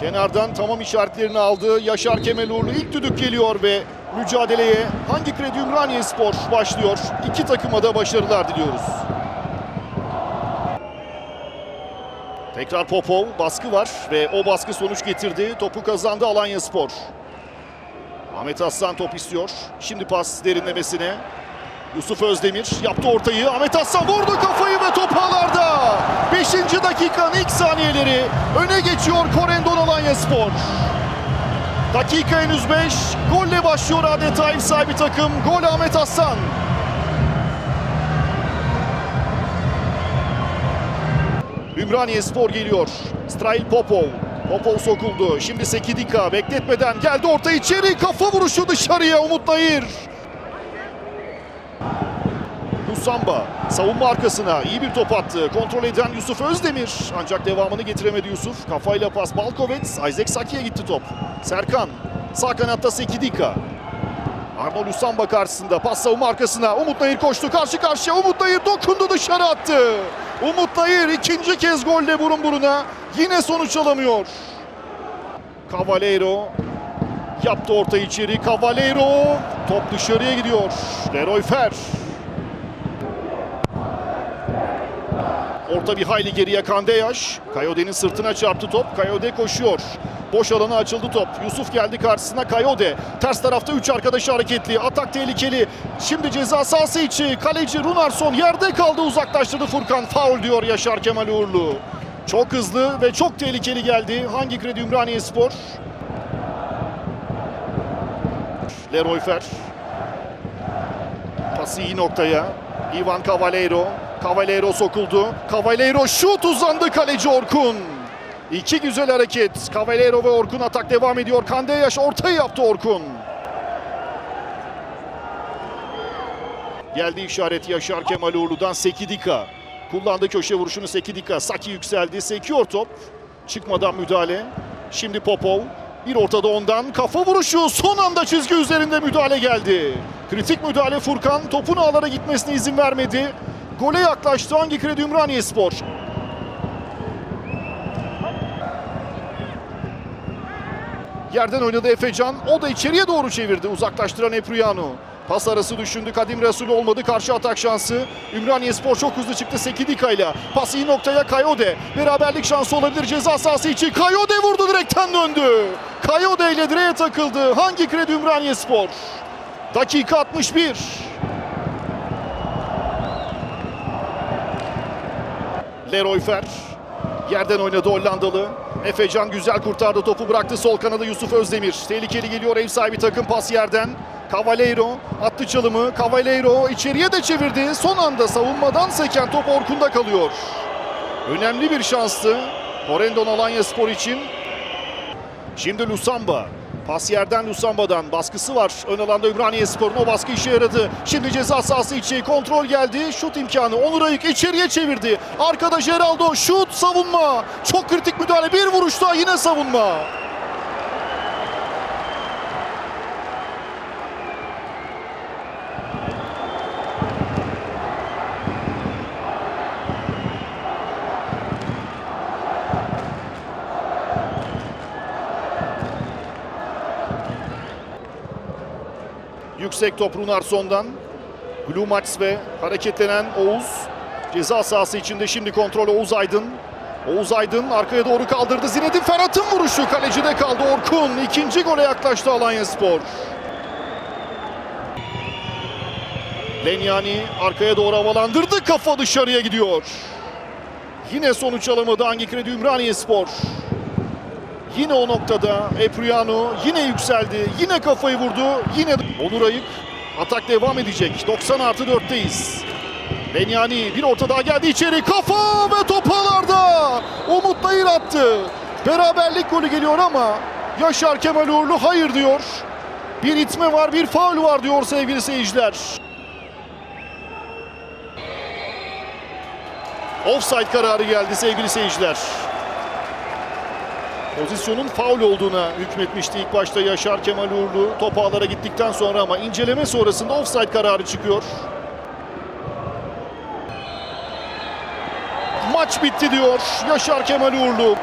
Kenardan tamam işaretlerini aldı. Yaşar Kemal Uğurlu ilk düdük geliyor ve mücadeleye hangi kredi Ümraniye Spor başlıyor. İki takıma da başarılar diliyoruz. Tekrar Popov baskı var ve o baskı sonuç getirdi. Topu kazandı Alanya Spor. Ahmet Aslan top istiyor. Şimdi pas derinlemesine. Yusuf Özdemir yaptı ortayı. Ahmet Aslan vurdu kafayı ve top ağlarda. 5. dakikanın ilk saniyeleri. Öne geçiyor Korendon Alanya Spor. Dakika henüz 5. Golle başlıyor adeta ev sahibi takım. Gol Ahmet Aslan. Ümraniye Spor geliyor. Strail Popov. Popov sokuldu. Şimdi Sekidika bekletmeden geldi orta içeri. Kafa vuruşu dışarıya Umut Nayır. Musamba savunma arkasına iyi bir top attı. Kontrol eden Yusuf Özdemir. Ancak devamını getiremedi Yusuf. Kafayla pas Balkovets. Isaac Saki'ye gitti top. Serkan sağ kanatta Sekidika. Arnold Usamba karşısında pas savunma arkasına. Umut Nayır koştu karşı karşıya. Umut Nayır dokundu dışarı attı. Umut Nayır ikinci kez golle burun buruna. Yine sonuç alamıyor. Cavaleiro yaptı orta içeri. Cavaleiro top dışarıya gidiyor. Leroy Fer. Orta bir hayli geriye Kandeyaş. Kayode'nin sırtına çarptı top. Kayode koşuyor. Boş alana açıldı top. Yusuf geldi karşısına Kayode. Ters tarafta 3 arkadaşı hareketli. Atak tehlikeli. Şimdi ceza sahası içi. Kaleci Runarsson yerde kaldı uzaklaştırdı Furkan. Faul diyor Yaşar Kemal Uğurlu. Çok hızlı ve çok tehlikeli geldi. Hangi kredi Ümraniye Spor? Leroy Fer. Pası iyi noktaya. Ivan Cavaleiro. Cavaleiro sokuldu. Cavaleiro şut uzandı kaleci Orkun. İki güzel hareket. Cavaleiro ve Orkun atak devam ediyor. Kandeyaş ortayı yaptı Orkun. Geldi işaret Yaşar Kemal Uğurlu'dan Sekidika. Kullandı köşe vuruşunu Sekidika. Saki yükseldi. Sekiyor top. Çıkmadan müdahale. Şimdi Popov. Bir ortada ondan kafa vuruşu son anda çizgi üzerinde müdahale geldi. Kritik müdahale Furkan topun ağlara gitmesine izin vermedi. Gole yaklaştı hangi kredi Ümraniye Spor. Yerden oynadı Efecan. O da içeriye doğru çevirdi. Uzaklaştıran Epruyano. Pas arası düşündü. Kadim Resul olmadı. Karşı atak şansı. Ümraniye Spor çok hızlı çıktı Sekidika ile. Pas iyi noktaya Kayode. Beraberlik şansı olabilir ceza sahası için. Kayode vurdu direkten döndü. Kayode ile direğe takıldı. Hangi kredi Ümraniye Spor? Dakika 61. Leroy Fer yerden oynadı Hollandalı. Efecan güzel kurtardı topu bıraktı sol kanada Yusuf Özdemir. Tehlikeli geliyor ev sahibi takım pas yerden. Cavaleiro attı çalımı. Cavaleiro içeriye de çevirdi. Son anda savunmadan seken top Orkun'da kalıyor. Önemli bir şanstı. Horendon Alanya Spor için. Şimdi Lusamba. Pas yerden Lusamba'dan baskısı var. Ön alanda Ümraniye Spor'un o baskı işe yaradı. Şimdi ceza sahası içi kontrol geldi. Şut imkanı. Onur Ayık içeriye çevirdi. Arkada Geraldo şut savunma. Çok kritik müdahale. Bir vuruş yine savunma. Yüksek top Runarsson'dan. Glumax ve hareketlenen Oğuz. Ceza sahası içinde şimdi kontrol Oğuz Aydın. Oğuz Aydın arkaya doğru kaldırdı. Zinedine Ferhat'ın vuruşu kalecide kaldı Orkun. İkinci gole yaklaştı Alanya Spor. Lenyani arkaya doğru havalandırdı. Kafa dışarıya gidiyor. Yine sonuç alamadı Hangi Kredi Ümraniye Spor. Yine o noktada Epruyano yine yükseldi. Yine kafayı vurdu. Yine Onur Ayık atak devam edecek. 90 artı 4'teyiz. Benyani bir orta daha geldi içeri. Kafa ve top ağlarda. Umut Nayır attı. Beraberlik golü geliyor ama Yaşar Kemal Uğurlu hayır diyor. Bir itme var, bir faul var diyor sevgili seyirciler. Offside kararı geldi sevgili seyirciler. Pozisyonun faul olduğuna hükmetmişti ilk başta Yaşar Kemal Uğurlu. Top ağlara gittikten sonra ama inceleme sonrasında offside kararı çıkıyor. Maç bitti diyor Yaşar Kemal Uğurlu.